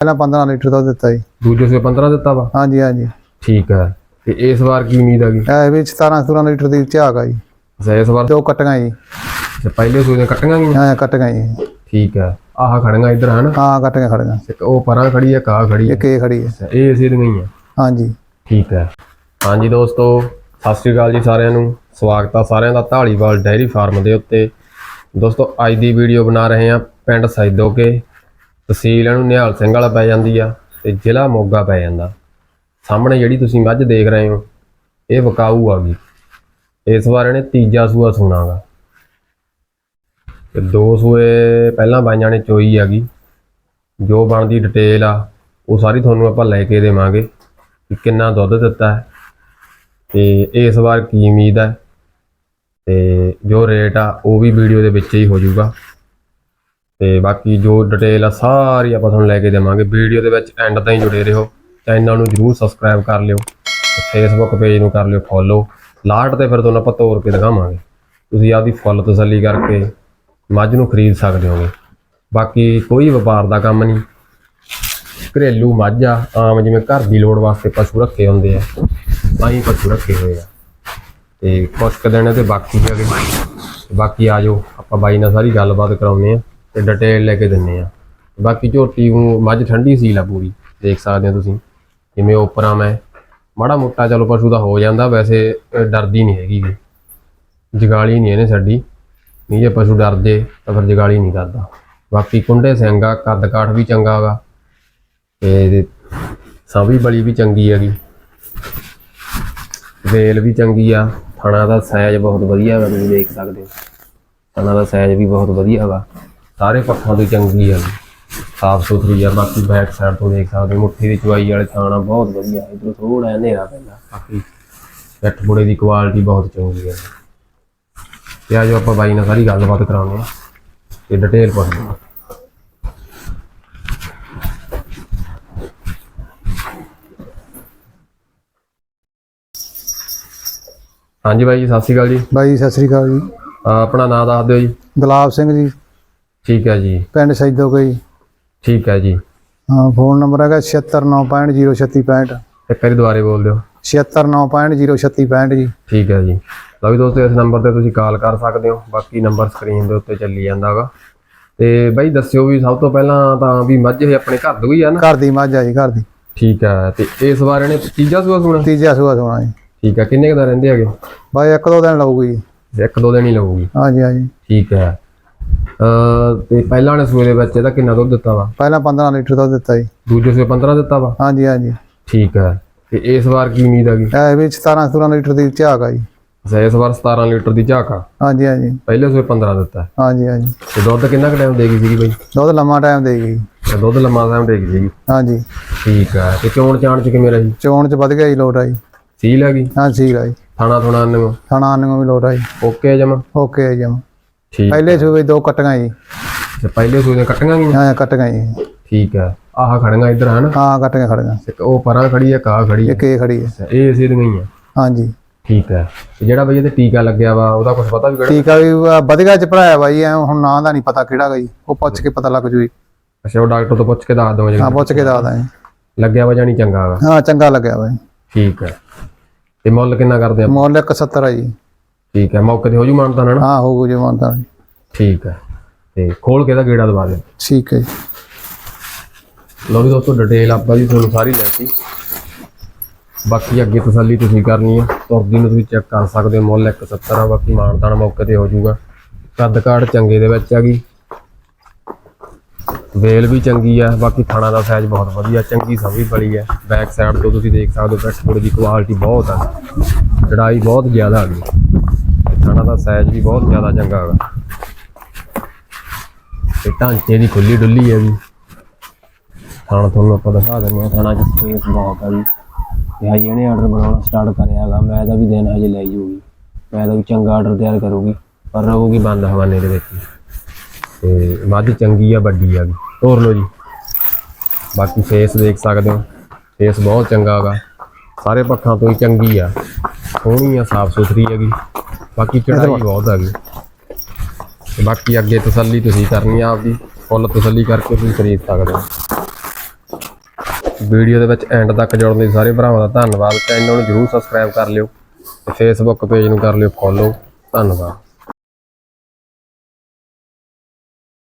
ਪਹਿਲਾਂ 15 ਲੀਟਰ ਦੁੱਧ ਦਿੱਤਾ ਜੀ। ਦੂਜੇ ਸੂਏ 15 ਦਿੱਤਾ ਵਾ? ਹਾਂਜੀ ਹਾਂਜੀ। ਠੀਕ ਹੈ। ਤੇ ਇਸ ਵਾਰ ਕੀ ਉਮੀਦ ਹੈਗੀ ਇਹ ਵੀ 17 17 ਲੀਟਰ ਦੀ ਝਾਕ ਆ ਜੀ। ਅੱਛਾ ਇਸ ਵਾਰ? ਦੋ ਕਟੀਆਂ ਜੀ। ਤੇ ਪਹਿਲੇ ਸੂਏ ਕੱਟੀਆਂ ਗਈਆਂ? ਹਾਂ ਕਟੀਆਂ ਜੀ। ਠੀਕ ਹੈ। ਆਹ ਖੜੀਆਂ ਇੱਧਰ ਹਨ? ਹਾਂ ਕਟੀਆਂ ਖੜੀਆਂ। ਇੱਕ ਉਹ ਪਰਾਂ ਖੜੀ ਹੈ ਕਾ ਖੜੀ ਹੈ ਇੱਕ ਇਹ ਖੜੀ ਹੈ ਇਹ ਇਸੇ ਦੀਆਂ ਹੀ ਆ? ਹਾਂਜੀ। ਠੀਕ ਹੈ। ਹਾਂਜੀ ਦੋਸਤੋ ਸਤਿ ਸ਼੍ਰੀ ਅਕਾਲ ਜੀ ਸਾਰਿਆਂ ਨੂੰ। ਸਵਾਗਤ ਆ ਸਾਰਿਆਂ ਦਾ ਢਾਲੀਵਾਲ ਡੈਰੀ ਫਾਰਮ ਦੇ ਉੱਤੇ। ਦੋਸਤੋ ਅੱਜ ਦੀ ਵੀਡੀਓ ਬਣਾ ਰਹੇ ਹਾਂ ਪਿੰਡ ਸੈਦੋਕੇ। ਤਹਿਸੀਲ ਇਹਨੂੰ ਨਿਹਾਲ ਸਿੰਘ ਵਾਲਾ ਪੈ ਜਾਂਦੀ ਆ ਤੇ ਜ਼ਿਲ੍ਹਾ ਮੋਗਾ ਪੈ ਜਾਂਦਾ। ਸਾਹਮਣੇ ਜਿਹੜੀ ਤੁਸੀਂ ਮੱਝ ਦੇਖ ਰਹੇ ਹੋ, ਇਹ ਵਕਾਊ ਆ ਗਈ। ਇਸ ਵਾਰ ਇਹਨੇ ਤੀਜਾ ਸੂਆ ਸੁਣਾਗਾ ਤੇ ਦੋ ਸੂਏ ਪਹਿਲਾਂ ਬਾਈਆਂ ਨੇ ਚੋਈ ਆ ਗਈ। ਜੋ ਬਣਦੀ ਡਿਟੇਲ ਆ, ਉਹ ਸਾਰੀ ਤੁਹਾਨੂੰ ਆਪਾਂ ਲੈ ਕੇ ਦੇਵਾਂਗੇ ਕਿ ਕਿੰਨਾ ਦੁੱਧ ਦਿੱਤਾ ਹੈ। ਤੇ ਇਸ ਵਾਰ ਕੀ ਉਮੀਦ ਹੈ, ਤੇ ਜੋ ਰੇਟ ਆ, ਉਹ ਵੀ ਵੀਡੀਓ ਦੇ ਵਿੱਚ ਹੀ ਹੋ ਜਾਊਗਾ। ਤੇ ਬਾਕੀ ਜੋ ਡਿਟੇਲ ਆ, ਸਾਰੀ ਆਪਾਂ ਤੁਹਾਨੂੰ ਲੈ ਕੇ ਦੇਵਾਂਗੇ। ਵੀਡੀਓ ਦੇ ਵਿੱਚ ਐਂਡ ਤਾਈਂ ਜੁੜੇ ਰਹੋ। ਚੈਨਲ ਨੂੰ ਜਰੂਰ ਸਬਸਕ੍ਰਾਈਬ ਕਰ ਲਿਓ ਫੇਸਬੁੱਕ ਪੇਜ ਨੂੰ ਕਰ ਲਿਓ ਫੋਲੋ ਲਾਟ ਤੇ ਫਿਰ ਤੁਹਾਨੂੰ ਆਪਾਂ ਤੋਰ ਕੇ ਦਿਖਾਵਾਂਗੇ। ਤੁਸੀਂ ਆਪਦੀ ਫੁੱਲ ਤਸੱਲੀ ਕਰਕੇ ਮੱਝ ਨੂੰ ਖਰੀਦ ਸਕਦੇ ਹੋਗੇ। ਬਾਕੀ ਕੋਈ ਵਪਾਰ ਦਾ ਕੰਮ ਨਹੀਂ। ਘਰੇਲੂ ਮੱਝ ਆ, ਆਮ ਜਿਵੇਂ ਘਰ ਦੀ ਲੋੜ ਵਾਸਤੇ ਪਸ਼ੂ ਰੱਖੇ ਹੁੰਦੇ ਆ। ਤਾਂ ਹੀ ਪਸ਼ੂ ਰੱਖੇ ਹੋਏ ਆ। ਤੇ ਕੁਛ ਕੁ ਦਿਨ ਤੇ ਬਾਕੀ ਹੈਗੇ ਤੇ ਬਾਕੀ ਆ ਜਾਓ, ਆਪਾਂ ਬਾਈ ਨਾਲ ਸਾਰੀ ਗੱਲਬਾਤ ਕਰਾਉਨੇ ਆ। ਤੇ ਡਿਟੇਲ ਲੈ ਕੇ ਦਿੰਨੇ ਆ। ਬਾਕੀ ਝੋਟੀ ਨੂੰ ਮੱਝ ਠੰਡੀ ਸੀਲ ਆ ਪੂਰੀ, ਦੇਖ ਸਕਦੇ ਹੋ ਤੁਸੀਂ ਜਿਵੇਂ ਉੱਪਰਾਂ ਮੈਂ। ਮਾੜਾ ਮੋਟਾ ਚਲੋ ਪਸ਼ੂ ਦਾ ਹੋ ਜਾਂਦਾ, ਵੈਸੇ ਡਰਦੀ ਨਹੀਂ ਹੈਗੀ ਗੀ। ਜਗਾਲੀ ਨਹੀਂ ਇਹਨੇ ਸਾਡੀ ਨਹੀਂ ਜੇ ਪਸ਼ੂ ਡਰਦੇ ਤਾਂ ਫਿਰ ਜਗਾਲੀ ਨਹੀਂ ਕਰਦਾ। ਬਾਕੀ ਕੁੰਡੇ ਸਿੰਘਾ ਕੱਦ ਕਾਠ ਵੀ ਚੰਗਾ ਹੈਗਾ ਤੇ ਸਾਵੀ ਬਲੀ ਵੀ ਚੰਗੀ ਹੈਗੀ। ਵੇਲ ਵੀ ਚੰਗੀ ਆ। ਥਣਾ ਦਾ ਸਾਈਜ਼ ਬਹੁਤ ਵਧੀਆ ਹੈਗਾ ਤੁਸੀਂ ਦੇਖ ਸਕਦੇ ਹੋ। ਥਣਾ ਦਾ ਸਾਈਜ਼ ਵੀ ਬਹੁਤ ਵਧੀਆ ਹੈਗਾ ਸਾਰੇ ਪੱਖਾਂ ਤੋਂ ਚੰਗੀ ਹੈਗੀ ਸਾਫ਼ ਸੁਥਰੀ ਆ ਬਾਕੀ ਬੈਕ ਸਾਈਡ ਤੋਂ ਦੇਖ ਸਕਦੇ ਹੋ ਮੁੱਠੀ ਦੀ ਚੁਆਈ ਵਾਲੇ ਥਾਣਾ ਬਹੁਤ ਵਧੀਆ ਇਧਰੋਂ ਥੋੜਾ ਹਨੇਰਾ ਪੈਂਦਾ। ਬਾਕੀ ਪਿੱਠ ਬੁੜੇ ਦੀ ਕੁਆਲਿਟੀ ਬਹੁਤ ਚੰਗੀ ਹੈ ਤੇ ਆ ਜੋ ਆਪਾਂ ਬਾਈ ਨਾਲ ਸਾਰੀ ਗੱਲਬਾਤ ਕਰਾਉਂਦੇ ਆ ਤੇ ਡਿਟੇਲ ਪੁੱਛਦੇ ਹਾਂ ਹਾਂਜੀ ਬਾਈ ਜੀ ਸਤਿ ਸ਼੍ਰੀ ਅਕਾਲ ਜੀ। ਬਾਈ ਸਤਿ ਸ੍ਰੀ ਅਕਾਲ ਜੀ। ਆਪਣਾ ਨਾਮ ਦੱਸ ਦਿਓ ਜੀ। ਗੁਲਾਬ ਸਿੰਘ ਜੀ। ਠੀਕ ਹੈ ਜੀ। ਪਿੰਡ ਸੈਦੋ ਕੋਈ ਠੀਕ ਹੈ ਜੀ। ਹਾਂ ਫੋਨ ਨੰਬਰ ਹੈਗਾ 7695063565 ਇੱਕ ਵਾਰੀ ਦੁਬਾਰੇ ਬੋਲ ਦਿਓ। 7695063565 ਜੀ। ਠੀਕ ਹੈ ਜੀ। ਲਓ ਵੀ ਦੋਸਤੋ ਇਸ ਨੰਬਰ ਤੇ ਤੁਸੀਂ ਕਾਲ ਕਰ ਸਕਦੇ ਹੋ। ਬਾਕੀ ਨੰਬਰ ਸਕਰੀਨ ਦੇ ਉੱਤੇ ਚੱਲੀ ਜਾਂਦਾਗਾ। ਤੇ ਬਾਈ ਦੱਸਿਓ ਵੀ ਸਭ ਤੋਂ ਪਹਿਲਾਂ ਤਾਂ ਵੀ ਮੱਝ ਇਹ ਆਪਣੇ ਘਰ ਦੀ ਹੀ ਆ ਨਾ? ਘਰ ਦੀ ਮੱਝ ਆ ਜੀ ਘਰ ਦੀ। ਠੀਕ ਹੈ ਤੇ ਇਸ ਵਾਰ ਇਹਨੇ ਤੀਜਾ ਸੂਆ ਸੁਣਾ? ਤੀਜਾ ਸੂਆ ਸੋਣਾ ਜੀ। ਠੀਕ ਹੈ ਕਿੰਨੇ ਕੁ ਦਾ ਰਹਿੰਦੇ ਹੈਗੇ? ਬਾਈ ਇੱਕ ਦੋ ਦਿਨ ਲਾਊਗੀ ਇੱਕ ਦੋ ਦਿਨ ਹੀ ਲਊਗੀ। ਹਾਂਜੀ ਹਾਂਜੀ। ਠੀਕ ਹੈ। ਤੇ ਪਹਿਲਾਂ ਵਾਲੇ ਸੂਏ ਦੇ ਵਿੱਚ ਇਹਦਾ ਕਿੰਨਾ ਦੁੱਧ ਦਿੱਤਾ ਵਾ? ਪਹਿਲਾਂ 15 ਲੀਟਰ ਦੁੱਧ ਦਿੱਤਾ ਜੀ। ਦੂਜੇ ਸੂਏ 15 ਦਿੱਤਾ ਵਾ? ਹਾਂਜੀ ਹਾਂਜੀ। ਠੀਕ ਹੈ। ਤੇ ਇਸ ਵਾਰ ਕੀ ਉਮੀਦ ਹੈਗੀ? ਇਹ ਵੀ 17 17 ਲੀਟਰ ਦੀ ਝਾਕ ਆ ਜੀ। ਅੱਛਾ ਇਸ ਵਾਰ 17 ਲੀਟਰ ਦੀ ਝਾਕ ਆ? ਹਾਂਜੀ ਹਾਂਜੀ। ਪਹਿਲੇ ਸੂਏ 15 ਦਿੱਤਾ। ਹਾਂਜੀ ਹਾਂਜੀ। ਤੇ ਦੁੱਧ ਕਿੰਨਾ ਕੁ ਟਾਈਮ ਦੇਗੀ ਸੀਗੀ ਬਾਈ? ਦੁੱਧ ਲੰਮਾ ਟਾਈਮ ਦੇਗੀ ਦੁੱਧ ਲੰਮਾ ਟਾਈਮ ਦੇਗੀ ਸੀਗੀ। ਹਾਂਜੀ। ਠੀਕ ਹੈ। ਤੇ ਚੋਣ ਚਾਣ ਚ ਕਿਵੇਂ ਰਹੀ? ਚੋਣ ਚ ਵਧ ਗਿਆ ਜੀ ਲੋਟ ਆ ਜੀ। ਸੀਲ ਹੈਗੀ? ਹਾਂ ਠੀਕ ਆ ਜੀ। ਥਾਣਾ ਥੁਣਾ ਨੂੰ ਨੂੰ ਵੀ ਲੋਟ ਆ ਜੀ। ਓਕੇ ਜਮਾ? ਓਕੇ ਆ ਜਮ। ਠੀਕ ਪਹਿਲੇ ਸੂਏ ਦੋ ਕਟੀਆਂ ਜੀ। ਤੇ ਪਹਿਲੇ ਸੂਏ ਦੀਆਂ ਕੱਟੀਆਂ ਗਈਆਂ? ਹਾਂ ਕਟੀਆਂ ਜੀ। ਠੀਕ ਹੈ ਆਹ ਖੜੀਆਂ ਇੱਧਰ ਹਨ। ਹਾਂ ਕਟੀਆਂ ਖੜੀਆਂ। ਇੱਕ ਉਹ ਪਰਾਂ ਖੜੀ ਹੈ ਕਾ ਖੜੀ ਹੈ ਇੱਕ ਇਹ ਖੜੀ ਹੈ ਇਹ ਇਸੇ ਦੀਆਂ ਹੀ ਆ? ਹਾਂਜੀ ਠੀਕ ਹੈ ਤੇ ਜਿਹੜਾ ਬਈ ਇਹਦੇ ਟੀਕਾ ਲੱਗਿਆ ਵਾ ਉਹਦਾ ਕੁਝ ਪਤਾ ਵੀ ਕਿਹੜਾ ਟੀਕਾ ਵੀ ਵਧੀਆ ਚ ਭਰਾਇਆ ਬਾਈ ਐ ਹੁਣ ਨਾਂ ਦਾ ਨਹੀਂ ਪਤਾ ਕਿਹੜਾ ਗਈ ਉਹ ਪੁੱਛ ਕੇ ਪਤਾ ਲੱਗ ਜੂਈ ਅੱਛਾ ਉਹ ਡਾਕਟਰ ਤੋਂ ਪੁੱਛ ਕੇ ਦੱਸ ਦਵਾਂ ਹਾਂ ਜਿਹੜਾ ਪੁੱਛ ਕੇ ਦੱਸਦਾ ਜੀ। ਲੱਗਿਆ ਵਾ ਜਾਨੀ ਚੰਗਾ ਵਾ? ਹਾਂ ਚੰਗਾ ਲੱਗਿਆ ਬਾਈ ਠੀਕ ਹੈ ਤੇ ਮੁੱਲ ਕਿੰਨਾ ਕਰਦੇ ਆ? ਮੁੱਲ 170 ਆ ਜੀ। ਠੀਕ ਹੈ ਮੌਕੇ ਤੇ ਹੋ ਜੂ ਮਾਨਤਾ ਨਾ? ਹਾਂ ਹੋਊ ਜੀ ਮੰਨਦਾ ਠੀਕ ਹੈ ਤੇ ਖੋਲ ਕੇ ਦਾ ਗੇੜਾ ਦਵਾ ਦੇ। ਠੀਕ ਹੈ ਜੀ। ਲਓ ਵੀ ਦੋਸਤੋ ਡਿਟੇਲ ਆਪਾਂ ਵੀ ਤੁਹਾਨੂੰ ਸਾਰੀ ਲੈਤੀ ਬਾਕੀ ਅੱਗੇ ਤਸੱਲੀ ਤੁਸੀਂ ਕਰਨੀ ਹੈ। ਤੁਰਦੀ ਨੂੰ ਤੁਸੀਂ ਚੈੱਕ ਕਰ ਸਕਦੇ ਹੋ ਮੁੱਲ 170 ਆ ਬਾਕੀ ਮਾਨਤਾਨ ਮੌਕੇ ਤੇ ਹੋ ਜਾਊਗਾ ਕੱਦ ਕਾੜ ਚੰਗੇ ਦੇ ਵਿੱਚ ਹੈਗੀ ਵੇਲ ਵੀ ਚੰਗੀ ਆ ਬਾਕੀ ਥਾਣਾ ਦਾ ਸਾਈਜ਼ ਬਹੁਤ ਵਧੀਆ ਚੰਗੀ ਸਭੀ ਬੜੀ ਹੈ। ਬੈਕ ਸਾਈਡ ਤੋਂ ਤੁਸੀਂ ਦੇਖ ਸਕਦੇ ਹੋ ਬੈਠ ਦੀ ਕੁਆਲਿਟੀ ਬਹੁਤ ਆ। ਚੜਾਈ ਬਹੁਤ ਜ਼ਿਆਦਾ ਹੈਗੀ ਥਾਣਾ ਦਾ ਸਾਈਜ਼ ਵੀ ਬਹੁਤ ਜ਼ਿਆਦਾ ਚੰਗਾ ਹੈਗਾ। ਤੇ ਢਾਂਚੇ ਦੀ ਖੁੱਲੀ ਡੁੱਲੀ ਹੈ ਹੈਗੀ ਥਾਣਾ ਤੁਹਾਨੂੰ ਆਪਾਂ ਦਿਖਾ ਦਿੰਦੇ ਹਾਂ। ਥਾਣਾ 'ਚ ਸਪੇਸ ਬਹੁਤ ਹੈ ਜੀ। ਤੇ ਹਜੇ ਇਹਨੇ ਆਰਡਰ ਬਣਾਉਣਾ ਸਟਾਰਟ ਕਰਿਆ ਹੈਗਾ। ਮੈਂ ਇਹਦਾ ਵੀ ਦਿਨ ਹਜੇ ਲੈ ਜੂਗੀ ਮੈਂ ਇਹਦਾ ਵੀ ਚੰਗਾ ਆਰਡਰ ਤਿਆਰ ਕਰੂਗੀ। ਪਰ ਰਹੂਗੀ ਬੰਦ ਹਵਾਨੇ ਦੇ ਵਿੱਚ। ਤੇ ਮੱਝ ਚੰਗੀ ਆ, ਵੱਡੀ ਆ ਵੀ ਤੋਰ ਲਓ ਜੀ। ਬਾਕੀ ਫੇਸ ਦੇਖ ਸਕਦੇ ਹੋ। ਫੇਸ ਬਹੁਤ ਚੰਗਾ ਹੈਗਾ। ਸਾਰੇ ਪੱਖਾਂ ਤੋਂ ਹੀ ਚੰਗੀ ਆ। ਸੋਹਣੀ ਆ ਸਾਫ਼ ਸੁਥਰੀ ਹੈਗੀ। ਬਾਕੀ ਚੜਾਈ ਬਹੁਤ ਹੈਗੀ ਤੇ ਬਾਕੀ ਅੱਗੇ ਤਸੱਲੀ ਤੁਸੀਂ ਕਰਨੀ ਆ ਆਪਦੀ ਫੁੱਲ ਤਸੱਲੀ ਕਰਕੇ ਤੁਸੀਂ ਖਰੀਦ ਸਕਦੇ ਹੋ। ਵੀਡੀਓ ਦੇ ਵਿੱਚ ਐਂਡ ਤੱਕ ਜੁੜਨ ਲਈ ਸਾਰੇ ਭਰਾਵਾਂ ਦਾ ਧੰਨਵਾਦ। ਚੈਨਲ ਨੂੰ ਜਰੂਰ ਸਬਸਕ੍ਰਾਈਬ ਕਰ ਲਿਓ ਤੇ ਫੇਸਬੁੱਕ ਪੇਜ ਨੂੰ ਕਰ ਲਿਓ ਫੋਲੋ ਧੰਨਵਾਦ।